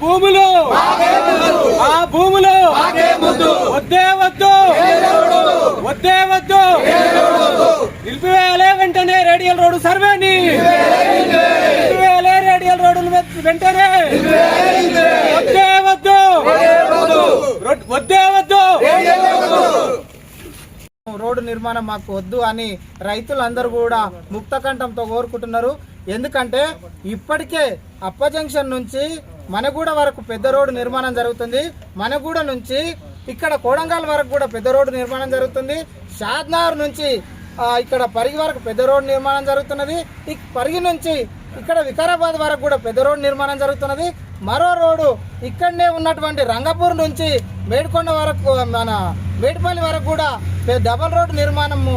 భూములు. ఆ భూములు. వద్దే వద్దు. వద్దే వద్దు. నిలిపివేయాలే వెంటనే రేడియల్ రోడ్డు సర్వేని. నిలిపివేయాలే రేడియల్ రోడ్డు వెంటనే. వద్దే వద్దు. రొడ్- వద్దే వద్దు. రోడ్డు. నిర్మాణం మాకు వద్దు అని రైతులందరూ కూడా ముక్తకంఠంతో కోరుకుంటున్నారు. ఎందుకంటే ఇప్పటికే అప్ప జంక్షన్ నుంచి మనగూడ వరకు పెద్ద రోడ్డు నిర్మాణం జరుగుతుంది. మనగూడ నుంచి ఇక్కడ కోడంగల్ వరకు కూడా పెద్ద రోడ్డు నిర్మాణం జరుగుతుంది. షాద్నగర్ నుంచి ఇక్కడ పరిగి వరకు పెద్ద రోడ్డు నిర్మాణం జరుగుతున్నది. ఈ పరిగి నుంచి ఇక్కడ వికారాబాద్ వరకు కూడా పెద్ద రోడ్డు నిర్మాణం జరుగుతున్నది. మరో రోడ్డు ఇక్కడనే ఉన్నటువంటి రంగపూర్ నుంచి మేడికొండ వరకు మన మేడిపల్లి వరకు కూడా డబల్ రోడ్డు నిర్మాణము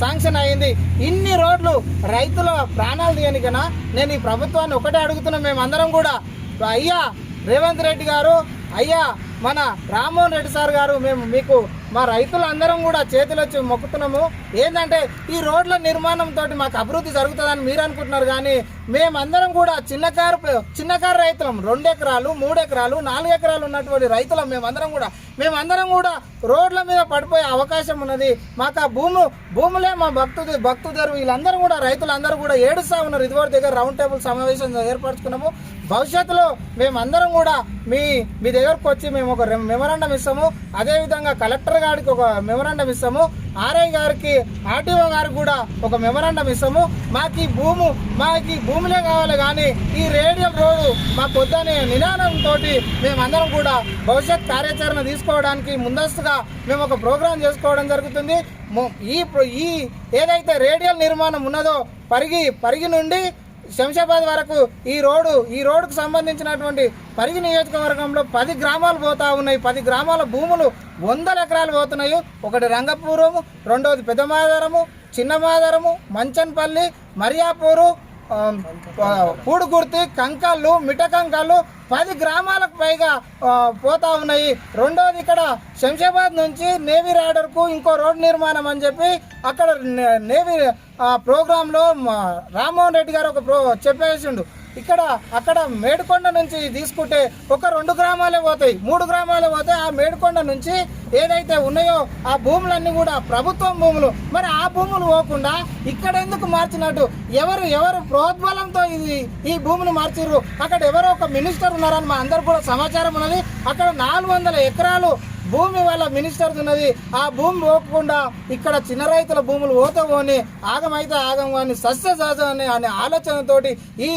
శాంక్షన్ అయింది. ఇన్ని రోడ్లు రైతుల ప్రాణాలు తీయనికనా? నేను ఈ ప్రభుత్వాన్ని ఒకటే అడుగుతున్నా. మేమందరం కూడా అయ్యా రేవంత్ రెడ్డి గారు అయ్యా మన రామ్మోహన్ రెడ్డి సార్ గారు మేము మీకు మా రైతులందరం కూడా చేతులు వచ్చి మొక్కుతున్నాము. ఏంటంటే ఈ రోడ్ల నిర్మాణంతో మాకు అభివృద్ధి జరుగుతుందని మీరు అనుకుంటున్నారు కానీ మేమందరం కూడా చిన్నకారు చిన్నకారు రైతులం. రెండు ఎకరాలు మూడు ఎకరాలు నాలుగు ఎకరాలు ఉన్నటువంటి రైతులం మేమందరం కూడా. మేమందరం కూడా రోడ్ల మీద పడిపోయే అవకాశం ఉన్నది. మాకు ఆ భూము భూములే మా భక్తు భక్తుదారు వీళ్ళందరూ కూడా రైతులందరూ కూడా ఏడుస్తా ఉన్నారు. ఇదివరకు దగ్గర రౌండ్ టేబుల్ సమావేశం ఏర్పరచుకున్నాము. భవిష్యత్తులో మేమందరం కూడా మీ మీ దగ్గరకు వచ్చి మేము ఒక మెమరాండం ఇస్తాము. అదేవిధంగా కలెక్టర్ గారికి ఒక మెమరాండం ఇస్తాము. ఆర్ఐ గారికి ఆర్టీఓ గారికి కూడా ఒక మెమరాండం ఇస్తాము. మాకు ఈ భూము మాకు ఈ భూములే కావాలి కానీ ఈ రేడియల్ రోడ్డు మాకు వద్దనే నినాదంతో మేమందరం కూడా భవిష్యత్ కార్యాచరణ తీసుకోవడానికి ముందస్తుగా మేము ఒక ప్రోగ్రాం చేసుకోవడం జరుగుతుంది. ఈ ఈ ఏదైతే రేడియల్ నిర్మాణం ఉన్నదో పరిగి పరిగి నుండి శంషాబాద్ వరకు ఈ రోడ్డు ఈ రోడ్డుకు సంబంధించినటువంటి పరిగి నియోజకవర్గంలో పది గ్రామాలు పోతా ఉన్నాయి. పది గ్రామాల భూములు వందల ఎకరాలు పోతున్నాయి. ఒకటి రంగపురము రెండవది పెద్ద చిన్నమాదారము మంచన్పల్లి మరియాపూరు ఆ, ఆ, మిఠ కంకాళ్ళు పది గ్రామాలకు పైగా పోతా ఉన్నాయి. రెండోది ఇక్కడ శంషాబాద్ నుంచి నేవీ రాడర్కు ఇంకో రోడ్ నిర్మాణం అని చెప్పి అక్కడ నే- నేవీ ప్రోగ్రాంలో రామ్మోహన్ రెడ్డి గారు ఒక ప్రో చెప్పేసిండు. ఇక్కడ అక్కడ మేడుకొండ నుంచి తీసుకుంటే ఒక రెండు గ్రామాలే పోతాయి. మూడు గ్రామాలే పోతాయి ఆ మేడుకొండ నుంచి ఏదైతే ఉన్నాయో ఆ భూములన్నీ కూడా ప్రభుత్వం భూములు. మరి ఆ భూములు పోకుండా ఇక్కడ ఎందుకు మార్చినట్టు? ఎవరు ఎవరు ప్రోద్బలంతో ఇది ఈ భూమిని మార్చిర్రు? అక్కడ ఎవరో ఒక మినిస్టర్ ఉన్నారని మా అందరు కూడా సమాచారం ఉన్నది. అక్కడ నాలుగు వందల ఎకరాలు భూమి వాళ్ళ మినిస్టర్ ఉన్నది. ఆ భూమి పోకుండా ఇక్కడ చిన్న రైతుల భూములు పోతే పోని ఆగమైతే ఆగం కానీ సస్య సహజం అనే ఆలోచనతోటి ఈ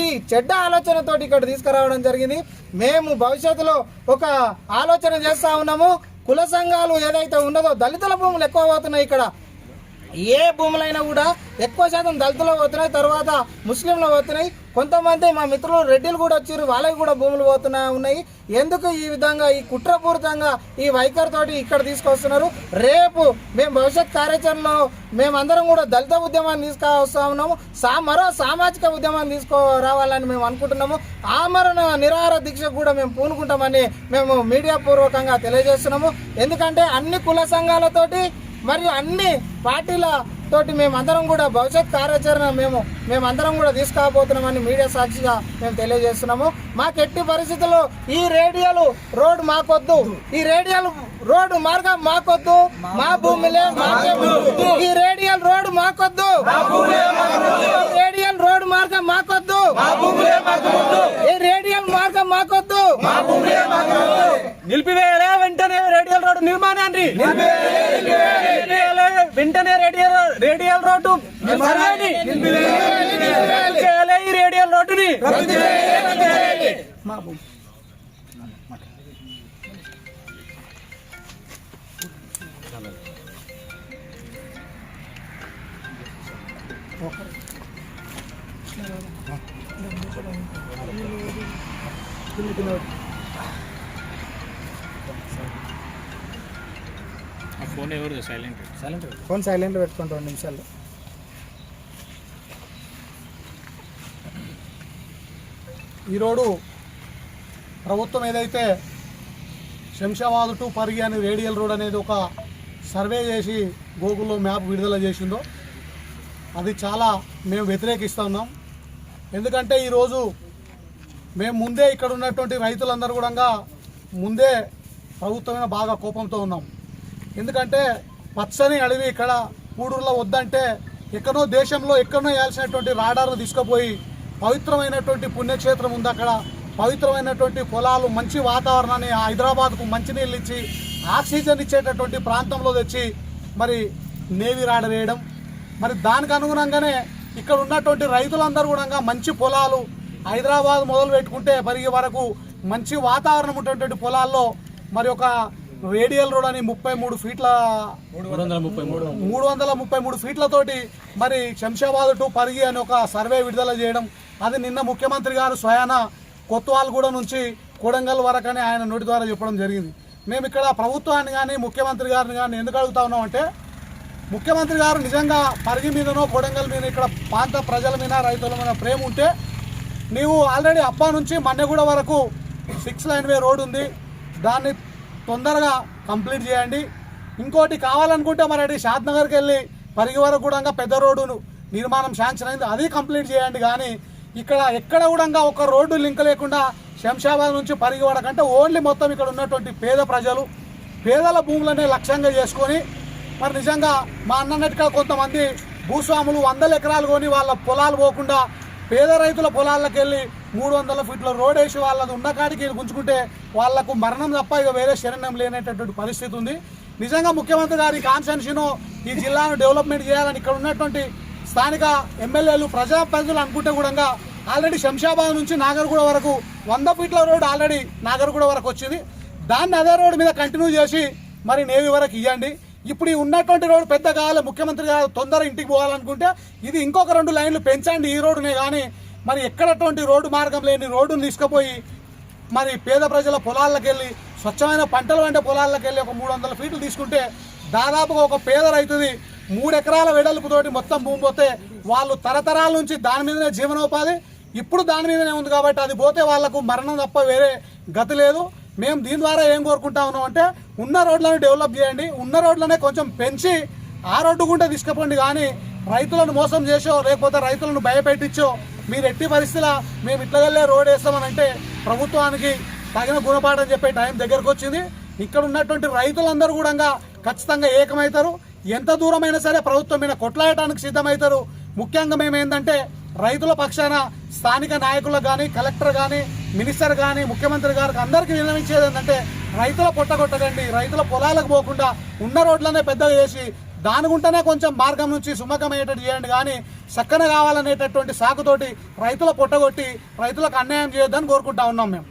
ఈ చెడ్డ ఆలోచనతోటి ఇక్కడ తీసుకురావడం జరిగింది. మేము భవిష్యత్తులో ఒక ఆలోచన చేస్తా ఉన్నాము. కుల సంఘాలు ఏదైతే ఉన్నదో దళితుల భూములు ఎక్కువ పోతున్నాయి ఇక్కడ. ఏ భూములైనా కూడా ఎక్కువ శాతం దళితులు పోతున్నాయి. తర్వాత ముస్లింలు పోతున్నాయి. కొంతమంది మా మిత్రులు రెడ్డిలు కూడా వచ్చారు వాళ్ళకి కూడా భూములు పోతున్నాయి ఉన్నాయి. ఎందుకు ఈ విధంగా ఈ కుట్రపూరితంగా ఈ వైఖరితోటి ఇక్కడ తీసుకొస్తున్నారు? రేపు మేము భవిష్యత్ కార్యాచరణలో మేమందరం కూడా దళిత ఉద్యమాన్ని తీసుకొస్తా ఉన్నాము. సా మరో సామాజిక ఉద్యమాన్ని తీసుకురావాలని మేము అనుకుంటున్నాము. ఆమరణ నిరాహార దీక్ష కూడా మేము పూనుకుంటామని మేము మీడియా పూర్వకంగా తెలియజేస్తున్నాము. ఎందుకంటే అన్ని కుల సంఘాలతోటి మరియు అన్ని పార్టీల తోటి మేమందరం కూడా భవిష్యత్ కార్యాచరణ మేము మేమందరం కూడా తీసుకురాబోతున్నామని మీడియా సాక్షిగా మేము తెలియజేస్తున్నాము. మాకు ఎట్టి పరిస్థితుల్లో ఈ రేడియోలు రోడ్డు మాకొద్దు. ఈ రేడియోలు రోడ్డు మార్గం మాకొద్దు. మా భూమిలే మాకే భూమి. ఈ రేడియల్ రోడ్డు మాకొద్దు. రేడియల్ రోడ్డు మార్గం మాకొద్దు. ఈ రేడియల్ మార్గం మాకొద్దు. నిలిపివేయాలే వెంటనే రేడియల్ రోడ్డు నిర్మాణాన్ని నిలిపివేయాలే వెంటనే రేడియల్ రేడియల్ రోడ్డు సర్వేని. నిలిపివేయాలే ఈ రేడియల్ రోడ్డుని ఫోన్ సైలెంట్ పెట్టుకుంటా రెండు నిమిషాలు ఈరోడు ప్రభుత్వం ఏదైతే శంషాబాద్ టు పరిగి అని రేడియల్ రోడ్ అనేది ఒక సర్వే చేసి గూగుల్లో మ్యాప్ విడుదల చేసిందో అది చాలా మేము వ్యతిరేకిస్తూ ఉన్నాం. ఎందుకంటే ఈరోజు మేము ముందే ఇక్కడ ఉన్నటువంటి రైతులందరూ కూడా ముందే ప్రభుత్వమైన బాగా కోపంతో ఉన్నాం. ఎందుకంటే పచ్చని అడవి ఇక్కడ పూడూరులో వద్దంటే ఎక్కడో దేశంలో ఎక్కడో వేయాల్సినటువంటి రాడార్ను తీసుకుపోయి పవిత్రమైనటువంటి పుణ్యక్షేత్రం ఉంది అక్కడ. పవిత్రమైనటువంటి పొలాలు మంచి వాతావరణాన్ని హైదరాబాద్కు మంచినీళ్ళు ఇచ్చి ఆక్సిజన్ ఇచ్చేటటువంటి ప్రాంతంలో తెచ్చి మరి నేవి రాడ వేయడం. మరి దానికి అనుగుణంగానే ఇక్కడ ఉన్నటువంటి రైతులందరూ కూడా మంచి పొలాలు హైదరాబాద్ మొదలు పెట్టుకుంటే మరి వరకు మంచి వాతావరణం ఉన్నటువంటి పొలాల్లో మరి ఒక రేడియల్ రోడ్ అని ముప్పై మూడు ఫీట్ల మూడు వందల ముప్పై మూడు. ఫీట్లతోటి మరి శంషాబాద్ టు పరిగి అని ఒక సర్వే విడుదల చేయడం. అది నిన్న ముఖ్యమంత్రి గారు స్వయాన కొత్తవాల్గూడ నుంచి కొడంగల్ వరకు అని ఆయన నోటి ద్వారా చెప్పడం జరిగింది. మేము ఇక్కడ ప్రభుత్వాన్ని కానీ ముఖ్యమంత్రి గారిని కానీ ఎందుకు అడుగుతా ఉన్నాం అంటే ముఖ్యమంత్రి గారు నిజంగా పరిగి మీదనో కొడంగల్ మీద ఇక్కడ ప్రాంత ప్రజల మీద రైతుల మీద ప్రేమ ఉంటే నీవు ఆల్రెడీ అప్పా నుంచి మన్నెగూడ వరకు సిక్స్ లైన్ వే రోడ్ ఉంది. దాన్ని తొందరగా కంప్లీట్ చేయండి. ఇంకోటి కావాలనుకుంటే మరి అటు షాద్నగర్కి వెళ్ళి పరిగి వరకు కూడా పెద్ద రోడ్డును నిర్మాణం శాంక్షన్ అయింది. అది కంప్లీట్ చేయండి కానీ ఇక్కడ ఎక్కడ కూడా ఒక రోడ్డు లింక్ లేకుండా శంషాబాద్ నుంచి పరిగి కంటే ఓన్లీ మొత్తం ఇక్కడ ఉన్నటువంటి పేద ప్రజలు పేదల భూములనే లక్ష్యంగా చేసుకొని మరి నిజంగా మా అన్నట్టుగా కొంతమంది భూస్వాములు వందల ఎకరాలు కొని వాళ్ళ పొలాలు పోకుండా పేద రైతుల పొలాలకు వెళ్ళి మూడు వందల ఫీట్ల రోడ్ వేసి వాళ్ళది ఉన్న కాడికి గుంజుకుంటే వాళ్ళకు మరణం తప్ప ఇక వేరే శరణ్యం లేనటువంటి పరిస్థితి ఉంది. నిజంగా ముఖ్యమంత్రి గారి కాన్సెన్షను ఈ జిల్లాను డెవలప్మెంట్ చేయాలని ఇక్కడ ఉన్నటువంటి స్థానిక ఎమ్మెల్యేలు ప్రజాప్రతినిధులు అనుకుంటే కూడా ఆల్రెడీ శంషాబాద్ నుంచి నాగర్గూడ వరకు వంద ఫీట్ల రోడ్ ఆల్రెడీ నాగర్గూడ వరకు వచ్చింది. దాన్ని అదే రోడ్డు మీద కంటిన్యూ చేసి మరి నేవి వరకు ఇవ్వండి ఇప్పుడు ఈ ఉన్నటువంటి రోడ్డు పెద్ద కావాలి ముఖ్యమంత్రి గారు తొందర ఇంటికి పోవాలనుకుంటే ఇది ఇంకొక రెండు లైన్లు పెంచండి ఈ రోడ్డునే కానీ మరి ఎక్కడటువంటి రోడ్డు మార్గం లేని రోడ్డును తీసుకుపోయి మరి పేద ప్రజల పొలాలకు వెళ్ళి స్వచ్ఛమైన పంటలు వండే పొలాలకు వెళ్ళి ఒక మూడు వందల ఫీట్లు తీసుకుంటే దాదాపుగా ఒక పేద రైతుది మూడు ఎకరాల వెడల్పుతోటి మొత్తం భూమి పోతే వాళ్ళు తరతరాల నుంచి దాని మీదనే జీవనోపాధి. ఇప్పుడు దాని మీదనే ఉంది కాబట్టి అది పోతే వాళ్ళకు మరణం తప్ప వేరే గతి లేదు. మేము దీని ద్వారా ఏం కోరుకుంటా ఉన్నాం అంటే ఉన్న రోడ్లను డెవలప్ చేయండి ఉన్న రోడ్లనే కొంచెం పెంచి ఆ రోడ్డు గుండా తీసుకుపోండి. కానీ రైతులను మోసం చేసో లేకపోతే రైతులను భయపెట్టించో మీరు ఎట్టి పరిస్థితుల మేము ఇట్లగల్లే రోడ్ వేస్తామని అంటే ప్రభుత్వానికి తగిన గుణపాఠం చెప్పే టైం దగ్గరకు వచ్చింది. ఇక్కడ ఉన్నటువంటి రైతులందరూ కూడా ఖచ్చితంగా ఏకమవుతారు. ఎంత దూరమైనా సరే ప్రభుత్వం మీద కొట్లాడటానికి సిద్ధమవుతారు. ముఖ్యంగా మేము ఏంటంటే రైతుల పక్షాన స్థానిక నాయకులకు కానీ కలెక్టర్ కానీ మినిస్టర్ కానీ ముఖ్యమంత్రి గారికి అందరికీ విన్నవించేది ఏంటంటే రైతుల పొట్టగొట్టకండి రైతుల పొలాలకు పోకుండా ఉన్న రోడ్లనే పెద్దగా చేసి దాని గుంటనే కొంచెం మార్గం నుంచి సుమకమయ్యేటట్టు చేయండి. కానీ చక్కన కావాలనేటటువంటి సాకుతోటి రైతుల పొట్టగొట్టి రైతులకు అన్యాయం చేయొద్దని కోరుకుంటా ఉన్నాం మేము.